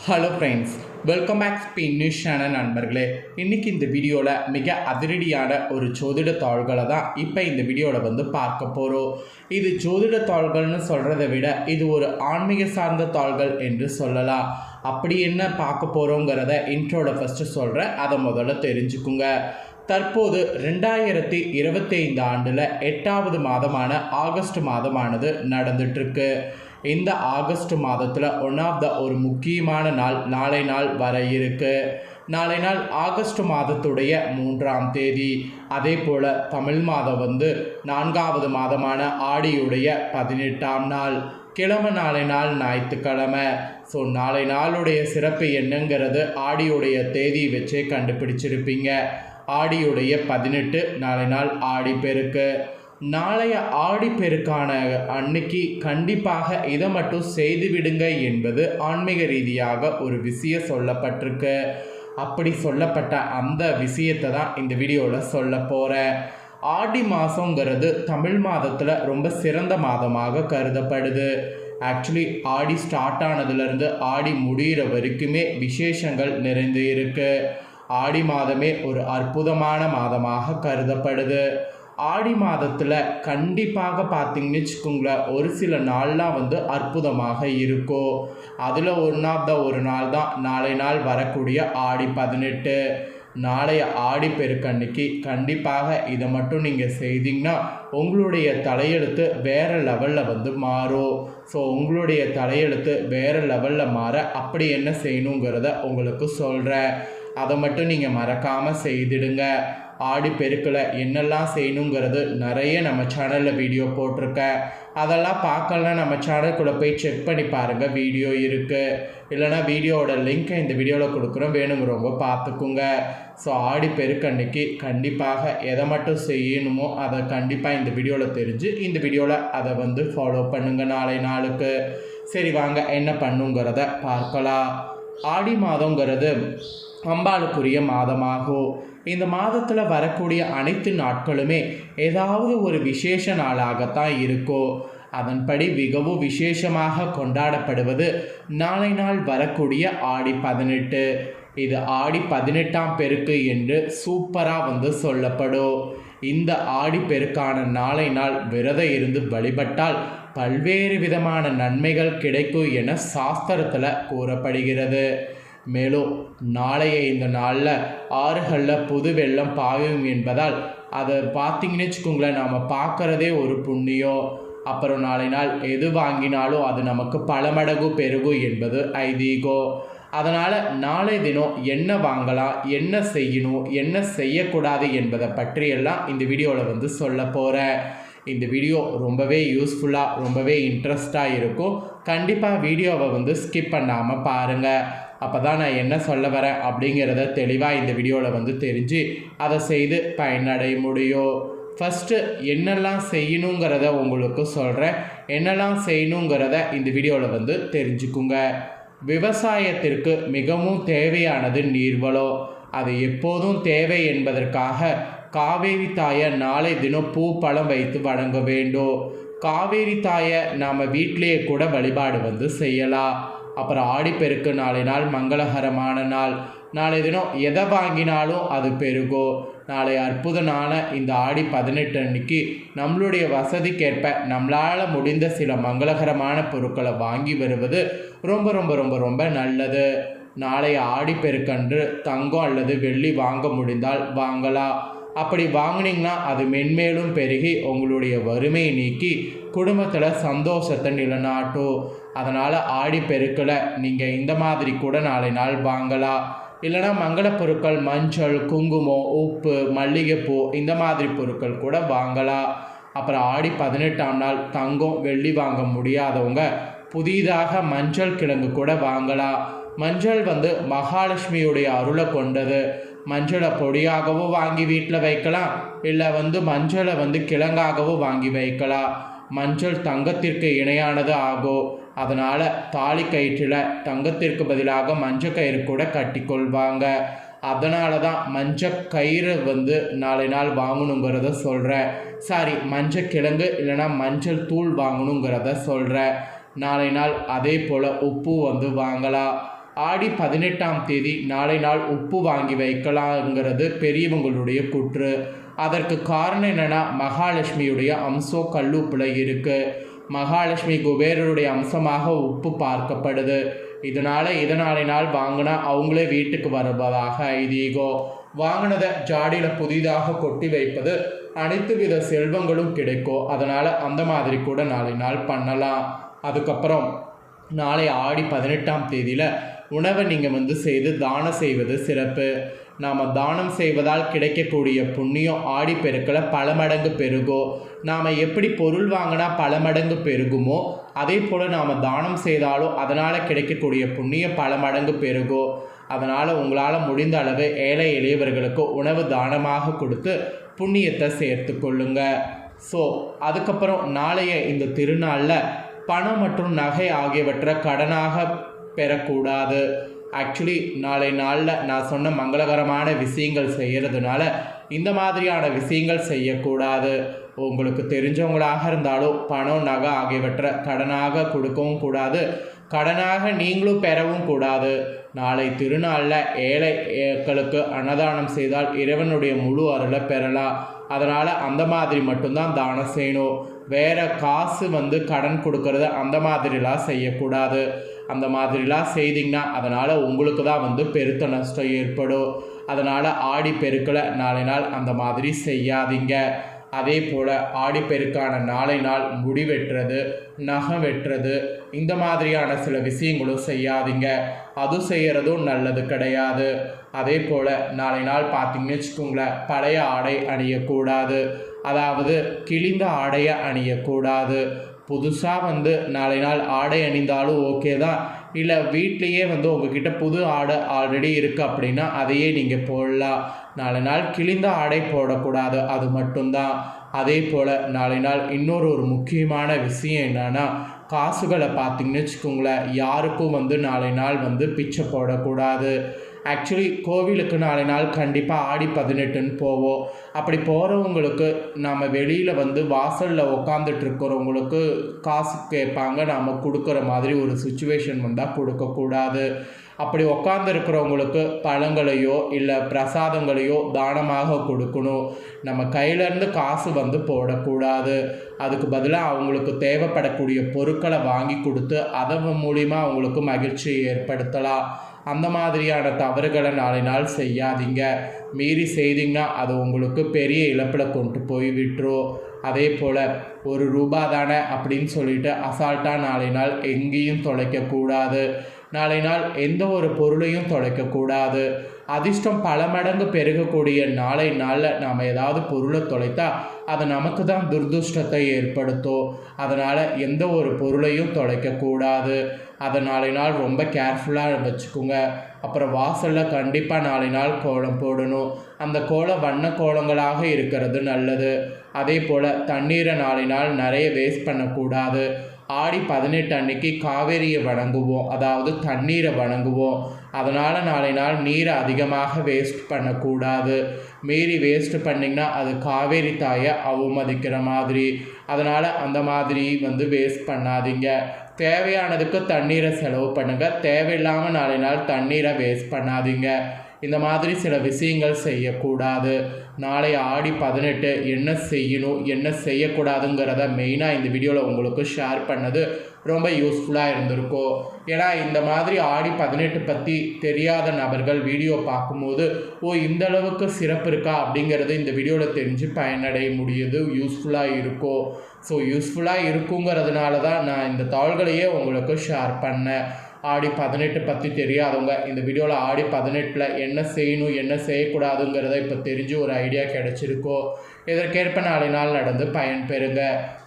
Hello friends welcome back P news channel நண்பர்களே. இன்றைக்கி இந்த வீடியோவில் மிக அதிரடியான ஒரு ஜோதிட தாள்களை தான் இப்போ இந்த வீடியோவில் வந்து பார்க்க போகிறோம் இது ஜோதிட தாள்கள்னு சொல்கிறத விட இது ஒரு ஆன்மீக சார்ந்த தாள்கள் என்று சொல்லலாம். அப்படி என்ன பார்க்க போகிறோங்கிறத இன்ட்ரோட ஃபஸ்ட்டு சொல்கிறேன் அதை முதல்ல தெரிஞ்சுக்குங்க. தற்போது ரெண்டாயிரத்தி இருபத்தைந்து ஆண்டில் எட்டாவது மாதமான ஆகஸ்ட் மாதமானது நடந்துட்டுருக்கு இந்த ஆகஸ்ட் மாதத்தில் ஒன் ஆஃப் த ஒரு முக்கியமான நாள் நாளை நாள் வர இருக்கு. நாளை நாள் ஆகஸ்ட் மாதத்துடைய மூன்றாம் தேதி. அதே போல் தமிழ் மாதம் வந்து நான்காவது மாதமான ஆடியுடைய பதினெட்டாம் நாள். கிழமை நாளை நாள் ஞாயிற்றுக்கிழமை. ஸோ நாளை நாளுடைய சிறப்பு என்னங்கிறது ஆடியுடைய தேதி வச்சே கண்டுபிடிச்சிருப்பீங்க. ஆடியுடைய பதினெட்டு நாளை நாள் ஆடி பெருக்கு நாளைய ஆடிப்பெருக்கான அன்னைக்கு கண்டிப்பாக இதை மட்டும் செய்து விடுங்க என்பது ஆன்மீக ரீதியாக ஒரு விஷயம் சொல்லப்பட்டிருக்கு. அப்படி சொல்லப்பட்ட அந்த விஷயத்தை தான் இந்த வீடியோவில் சொல்ல போகிறேன் ஆடி மாதங்கிறது தமிழ் மாதத்தில் ரொம்ப சிறந்த மாதமாக கருதப்படுது. ஆக்சுவலி ஆடி ஸ்டார்ட் ஆனதுலேருந்து ஆடி முடிகிற வரைக்குமே விசேஷங்கள் நிறைந்து இருக்குது ஆடி மாதமே ஒரு அற்புதமான மாதமாக கருதப்படுது. ஆடி மாதத்தில் கண்டிப்பாக பார்த்தீங்கன்னு வச்சுக்கோங்களேன் ஒரு சில நாள்லாம் வந்து அற்புதமாக இருக்கும். அதில் ஒன் ஆஃப் த ஒரு நாள் தான். நாளை நாள் வரக்கூடிய ஆடி பதினெட்டு. நாளைய ஆடி பெருக்கன்னைக்கு கண்டிப்பாக இதை மட்டும் நீங்கள் செய்தீங்கன்னா உங்களுடைய தலையெழுத்து வேறு லெவலில் வந்து மாறும். ஸோ உங்களுடைய தலையெழுத்து வேறு லெவலில் மாற அப்படி என்ன செய்யணுங்கிறத உங்களுக்கு சொல்கிறேன் அதை மட்டும் நீங்கள் மறக்காமல் செய்திடுங்க. ஆடி பெருக்கில் என்னெல்லாம் செய்யணுங்கிறது நிறைய நம்ம சேனலில் வீடியோ போட்டிருக்கேன். அதெல்லாம் பார்க்கலாம் நம்ம சேனலுக்குள்ளே போய் செக் பண்ணி பாருங்கள் வீடியோ இருக்குது இல்லைனா வீடியோவோட லிங்க்கை இந்த வீடியோவில் கொடுக்குறோம். வேணுங்கிறவங்க பார்த்துக்குங்க. ஸோ ஆடி பெருக்கன்னைக்கு கண்டிப்பாக எதை மட்டும் செய்யணுமோ அதை கண்டிப்பாக இந்த வீடியோவில் தெரிஞ்சு இந்த வீடியோவில் அதை வந்து ஃபாலோ பண்ணுங்கள் நாளை நாளுக்கு. சரி வாங்க என்ன பண்ணுங்கிறத பார்க்கலாம். ஆடி மாதங்கிறது அம்பாளுக்குரிய மாதமாகும் இந்த மாதத்தில் வரக்கூடிய அனைத்து நாட்களுமே ஏதாவது ஒரு விசேஷ நாளாகத்தான் இருக்கும் அதன்படி மிகவும் விசேஷமாக கொண்டாடப்படுவது நாளை நாள் வரக்கூடிய ஆடி பதினெட்டு. இது ஆடி பதினெட்டாம் பெருக்கு என்று சூப்பராக வந்து சொல்லப்படும். இந்த ஆடி பெருக்கான நாளை நாள் விரதம் இருந்து வழிபட்டால் பல்வேறு விதமான நன்மைகள் கிடைக்கும் என சாஸ்திரத்தில் கூறப்படுகிறது. மேலும் நாளைய இந்த நாளில் ஆறுகளில் புது வெள்ளம் பாயும் என்பதால் அதை பார்த்தீங்கன்னு வச்சுக்கோங்களேன் நாம் பார்க்குறதே ஒரு புண்ணியம். அப்புறம் நாளை நாள் எது வாங்கினாலும் அது நமக்கு பல மடங்கு பெருகும் என்பது ஐதீகம். அதனால் நாளை தினம் என்ன வாங்கலாம் என்ன செய்யணும் என்ன செய்யக்கூடாது என்பதை பற்றியெல்லாம் இந்த வீடியோவில் வந்து சொல்ல போகிறேன் இந்த வீடியோ ரொம்பவே யூஸ்ஃபுல்லாக ரொம்பவே இன்ட்ரெஸ்டாக இருக்கும். கண்டிப்பாக வீடியோவை வந்து ஸ்கிப் பண்ணாமல் பாருங்கள் அப்போ தான் நான் என்ன சொல்ல வரேன் அப்படிங்கிறத தெளிவாக இந்த வீடியோவில் வந்து தெரிஞ்சு அதை செய்து பயனடைய முடியும் ஃபஸ்ட்டு என்னெல்லாம் செய்யணுங்கிறத உங்களுக்கு சொல்கிறேன் என்னெல்லாம் செய்யணுங்கிறத இந்த வீடியோவில் வந்து தெரிஞ்சுக்குங்க. விவசாயத்திற்கு மிகவும் தேவையானது நீர்வளம். அது எப்போதும் தேவை என்பதற்காக காவேரி தாயை நாளை தினம் பூ பழம் வைத்து வழங்க வேண்டும். காவேரி தாயை நாம் வீட்டிலேயே கூட வழிபாடு வந்து செய்யலாம். அப்புறம் ஆடிப்பெருக்கு நாளை நாள் மங்களகரமான நாள். நாளை தினம் எதை வாங்கினாலும் அது பெருகும் நாளை அற்புத நாளை இந்த ஆடி பதினெட்டு அன்னைக்கு நம்மளுடைய வசதிக்கேற்ப நம்மளால் முடிந்த சில மங்களகரமான பொருட்களை வாங்கி வருவது ரொம்ப ரொம்ப ரொம்ப ரொம்ப நல்லது. நாளை ஆடி பெருக்கன்று தங்கம் அல்லது வெள்ளி வாங்க முடிந்தால் வாங்கலாம். அப்படி வாங்கினீங்கன்னா அது மென்மேலும் பெருகி உங்களுடைய வறுமையை நீக்கி குடும்பத்தில் சந்தோஷத்தை நிலநாட்டும். அதனால் ஆடி பெருக்கில் நீங்கள் இந்த மாதிரி கூட நாளை நாள் வாங்கலாம். இல்லைனா மங்கள பொருட்கள் மஞ்சள் குங்குமம் உப்பு மல்லிகைப்பூ இந்த மாதிரி பொருட்கள் கூட வாங்கலாம். அப்புறம் ஆடி பதினெட்டாம் நாள் தங்கம் வெள்ளி வாங்க முடியாதவங்க புதிதாக மஞ்சள் கிழங்கு கூட வாங்கலாம். மஞ்சள் வந்து மகாலட்சுமியுடைய அருளை கொண்டது. மஞ்சளை பொடியாகவும் வாங்கி வீட்டில் வைக்கலாம். இல்லை வந்து மஞ்சளை வந்து கிழங்காகவும் வாங்கி வைக்கலாம். மஞ்சள் தங்கத்திற்கு இணையானது ஆகும் அதனால் தாலி கயிற்றில் தங்கத்திற்கு பதிலாக மஞ்சள் கயிறு கூட கட்டிக்கொள்வாங்க அதனால தான் மஞ்சள் கயிறு வந்து நாளை நாள் வாங்கணுங்கிறத சொல்கிறேன் சாரி மஞ்சள் கிழங்கு இல்லைனா மஞ்சள் தூள் வாங்கணுங்கிறத சொல்கிறேன் நாளை நாள் அதே போல் உப்பு வந்து வாங்கலாம். ஆடி பதினெட்டாம் தேதி நாளை நாள் உப்பு வாங்கி வைக்கலாங்கிறது பெரியவங்களுடைய குற்று. அதற்கு காரணம் என்னென்னா மகாலட்சுமியுடைய அம்சம் கல்லுப்பில் இருக்குது மகாலட்சுமி குபேரருடைய அம்சமாக உப்பு பார்க்கப்படுது. இதனால் இதனாலே நாள் வாங்கினா அவங்களே வீட்டுக்கு வருவதாக ஐதீகம் வாங்கினதை ஜாடியில் புதிதாக கொட்டி வைப்பது அனைத்து வித செல்வங்களும் கிடைக்கும் அதனால் அந்த மாதிரி கூட நாளை நாள் பண்ணலாம். அதுக்கப்புறம் நாளை ஆடி பதினெட்டாம் தேதியில் உணவை நீங்கள் வந்து செய்து தானம் செய்வது சிறப்பு. நாம் தானம் செய்வதால் கிடைக்கக்கூடிய புண்ணியம் ஆடி பெருக்கில் பல மடங்கு பெருகும் நாம் எப்படி பொருள் வாங்கினா பல மடங்கு பெருகுமோ அதே போல் நாம் தானம் செய்தாலும் அதனால் கிடைக்கக்கூடிய புண்ணியம் பல மடங்கு பெருகும் அதனால் உங்களால் முடிந்த அளவு ஏழை எளியவர்களுக்கு உணவு தானமாக கொடுத்து புண்ணியத்தை சேர்த்து கொள்ளுங்க. ஸோ அதுக்கப்புறம் நாளைய இந்த திருநாளில் பணம் மற்றும் நகை ஆகியவற்றை கடனாக பெறக்கூடாது. ஆக்சுவலி நாளை நாளில் நான் சொன்ன மங்களகரமான விஷயங்கள் செய்கிறதுனால இந்த மாதிரியான விஷயங்கள் செய்யக்கூடாது. உங்களுக்கு தெரிஞ்சவங்களாக இருந்தாலும் பணம் நகை ஆகியவற்றை கடனாக கொடுக்கவும் கூடாது. கடனாக நீங்களும் பெறவும் கூடாது. நாளை திருநாளில் ஏழைகளுக்கு அன்னதானம் செய்தால் இறைவனுடைய முழு அருளை பெறலாம். அதனால் அந்த மாதிரி மட்டும்தான் தானம் செய்யணும். வேறு காசு வந்து கடன் கொடுக்கறது அந்த மாதிரிலாம் செய்யக்கூடாது. அந்த மாதிரிலாம் செய்திங்கன்னா அதனால் உங்களுக்கு தான் வந்து பெருத்த நஷ்டம் ஏற்படும். அதனால் ஆடி பெருக்கில் நாளை நாள் அந்த மாதிரி செய்யாதீங்க. அதே போல் ஆடிப்பெருக்கான நாளை நாள் முடி வெட்டுறது நகம் வெட்டுறது இந்த மாதிரியான சில விஷயங்களும் செய்யாதீங்க. அது செய்கிறதும் நல்லது கிடையாது. அதே போல் நாளை நாள் பார்த்தீங்கன்னு வச்சுக்கோங்களேன் பழைய ஆடை அணியக்கூடாது. அதாவது கிழிந்த ஆடையை அணியக்கூடாது. புதுசாக வந்து நாளை நாள் ஆடை அணிந்தாலும் ஓகே தான். இல்லை வீட்லேயே வந்து உங்ககிட்ட புது ஆடை ஆல்ரெடி இருக்குது அப்படின்னா அதையே நீங்கள் போடலாம். நாளை நாள் கிழிந்த ஆடை போடக்கூடாது அது மட்டும்தான். அதே போல் நாளை நாள் இன்னொரு ஒரு முக்கியமான விஷயம் என்னென்னா காசுகளை பார்த்தீங்கன்னு வச்சுக்கோங்களேன் யாருக்கும் வந்து நாளை நாள் வந்து பிச்சை போடக்கூடாது. ஆக்சுவலி கோவிலுக்கு நாளை நாள் கண்டிப்பாக ஆடி பதினெட்டுன்னு போவோம். அப்படி போகிறவங்களுக்கு நாம் வெளியில் வந்து வாசலில் உக்காந்துட்டு இருக்கிறவங்களுக்கு காசு கேட்பாங்க. நாம் கொடுக்குற மாதிரி ஒரு சுச்சுவேஷன் வந்தால் கொடுக்கக்கூடாது. அப்படி உட்காந்துருக்கிறவங்களுக்கு பழங்களையோ இல்லை பிரசாதங்களையோ தானமாக கொடுக்கணும். நம்ம கையிலேருந்து காசு வந்து போடக்கூடாது. அதுக்கு பதிலாக அவங்களுக்கு தேவைப்படக்கூடிய பொருட்களை வாங்கி கொடுத்து அதன் மூலிமா அவங்களுக்கு மகிழ்ச்சியை ஏற்படுத்தலாம். அந்த மாதிரியான தவறுகளை நாளை நாள் செய்யாதீங்க. மீறி செய்தீங்கன்னா அது உங்களுக்கு பெரிய இழப்பில் கொண்டு போய் விட்டுரும். அதே போல் ஒரு ரூபா தானே அப்படின்னு சொல்லிட்டு அசால்ட்டாக நாளை நாள் எங்கேயும் தொலைக்கக்கூடாது. நாளை நாள் எந்த ஒரு பொருளையும் தொலைக்கக்கூடாது. அதிர்ஷ்டம் பல மடங்கு பெருகக்கூடிய நாளை நாளில் நாம் ஏதாவது பொருளை தொலைத்தா அது நமக்கு தான் துர்துஷ்டத்தை ஏற்படுத்தும். அதனால் எந்த ஒரு பொருளையும் தொலைக்கக்கூடாது. அதை நாளை நாள் ரொம்ப கேர்ஃபுல்லாக வச்சுக்கோங்க. அப்புறம் வாசலில் கண்டிப்பாக நாளை நாள் கோலம் போடணும். அந்த கோலம் வண்ண கோலங்களாக இருக்கிறது நல்லது. அதே போல் தண்ணீரை நாளை நாள் நிறைய வேஸ்ட் பண்ணக்கூடாது. ஆடி பதினெட்டு அன்னைக்கு காவேரியை வணங்குவோம். அதாவது தண்ணீரை வணங்குவோம். அதனால் நாளை நாள் நீரை அதிகமாக வேஸ்ட் பண்ணக்கூடாது. மீறி வேஸ்ட் பண்ணிங்கன்னா அது காவேரி தாயை அவமதிக்கிற மாதிரி. அதனால் அந்த மாதிரி வந்து வேஸ்ட் பண்ணாதீங்க. தேவையானதுக்கு தண்ணீரை செலவு பண்ணுங்கள் தேவையில்லாமல் நாளை நாள் தண்ணீரை வேஸ்ட் பண்ணாதீங்க. இந்த மாதிரி சில விஷயங்கள் செய்யக்கூடாது. நாளை ஆடி பதினெட்டு என்ன செய்யணும் என்ன செய்யக்கூடாதுங்கிறத மெயினாக இந்த வீடியோவில் உங்களுக்கு ஷேர் பண்ணது ரொம்ப யூஸ்ஃபுல்லாக இருந்திருக்கும். ஏன்னா இந்த மாதிரி ஆடி பதினெட்டு பற்றி தெரியாத நபர்கள் வீடியோ பார்க்கும்போது ஓ இந்த அளவுக்கு சிறப்பு இருக்கா? அப்படிங்கிறது இந்த வீடியோவில் தெரிஞ்சு பயனடைய முடியுது யூஸ்ஃபுல்லாக இருக்கும். ஸோ யூஸ்ஃபுல்லாக இருக்குங்கிறதுனால தான் நான் இந்த தாள்களையே உங்களுக்கு ஷேர் பண்ணேன். ஆடி பதினெட்டு பற்றி தெரியாதவங்க இந்த வீடியோவில் ஆடி பதினெட்டில் என்ன செய்யணும் என்ன செய்யக்கூடாதுங்கிறத இப்போ தெரிஞ்சு ஒரு ஐடியா கிடச்சிருக்கோ இதற்கேற்ப நாளை நாள் நடந்து பயன் பெறுங்க.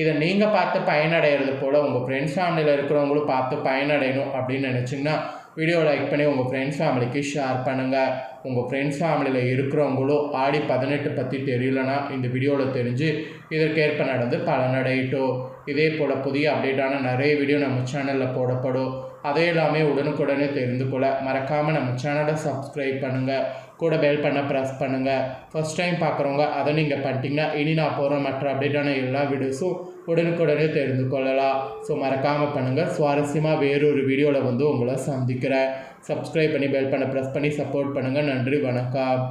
இதை நீங்கள் பார்த்து பயனடைகிறது போல் உங்கள் ஃப்ரெண்ட்ஸ் ஃபேமிலியில் இருக்கிறவங்களும் பார்த்து பயனடையணும் அப்படின்னு நினச்சிங்கன்னா வீடியோ லைக் பண்ணி உங்கள் ஃப்ரெண்ட்ஸ் ஃபேமிலிக்கு ஷேர் பண்ணுங்கள் உங்கள் ஃப்ரெண்ட்ஸ் ஃபேமிலியில் இருக்கிறவங்களும் ஆடி பதினெட்டு பற்றி தெரியலனா இந்த வீடியோவில் தெரிஞ்சு இதற்கேற்ப நடந்து பலனடையட்டும். இதே போல் புதிய அப்டேட்டான நிறைய வீடியோ நம்ம சேனலில் போடப்படும். அதே எல்லாமே உடனுக்குடனே தெரிந்து கொள்ள மறக்காமல் நம்ம சேனலை சப்ஸ்கிரைப் பண்ணுங்கள் கூட பெல் பண்ண ப்ரெஸ் பண்ணுங்கள் ஃபஸ்ட் டைம் பார்க்குறவங்க அதை நீங்கள் பண்ணிட்டீங்கன்னா இனி நான் போகிற மற்ற அப்டேட்டான எல்லா வீடியோஸும் உடனுக்குடனே தெரிந்து கொள்ளலாம். ஸோ மறக்காமல் பண்ணுங்கள் சுவாரஸ்யமாக வேறொரு வீடியோவில் வந்து உங்களை சந்திக்கிறேன். சப்ஸ்கிரைப் பண்ணி பெல் பண்ண ப்ரெஸ் பண்ணி சப்போர்ட் பண்ணுங்கள் நன்றி வணக்கம்.